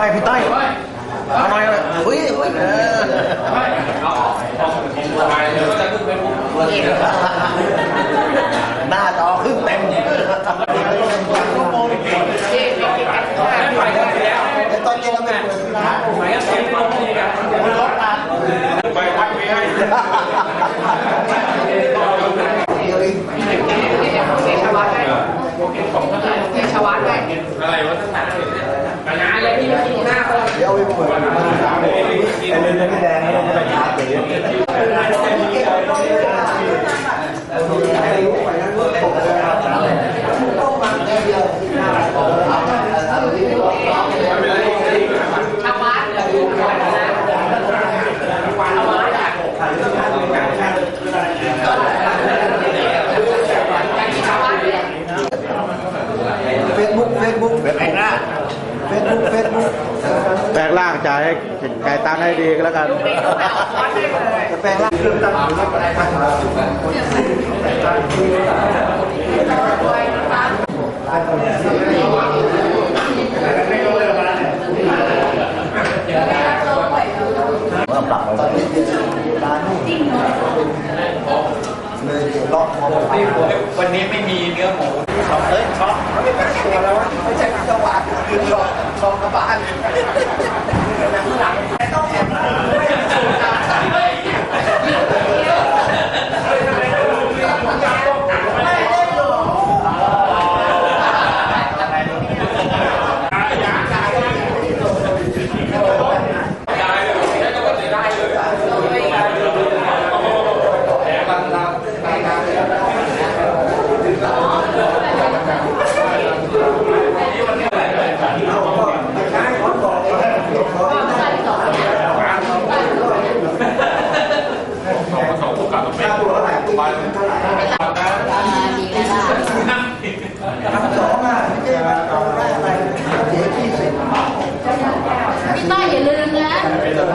ต้อยพี่ต้อยเอาหน่อยเอาหน่อยอุ้ยอุ้ยเออหน้าจอขึ้นเต็มตอนเย็นเราไม่เปิดร้านไปพักไว้ให้เดียว เองอะไรวะตั้งนานแต่งานอะไรที่ที่หน้าก็เดี๋ยวเอาไปเปิดร้านไอ้เรื่องไม่แดงแล้วก็ไปชาร์จเลยเฟซบุ๊กเฟซบุ๊กเว็บแปลงร่างเฟซบุ๊กเฟซบุ๊กแปล งร่างจ่ายให้จ่ายตังค์ให้ดีก็แล้วกันจะแปลงร่างเรื่องตั้งหรือว่าอะไรว่าปรับร้านเลยล็อกคอผมวันนี้ไม่มีเนื้อหมูช็อปเอ้ยช็อปเขาไม่เป็นตัวแล้ววะไม่ใช่สวัสดิ์คือช็อป 装个八 วันเท่าไหร่ดีแล้วล่ะสองอะไม่ใช่เราได้อะไรเสียที่สิบพี่ต้อยอย่าลืมนะไม่ต้อง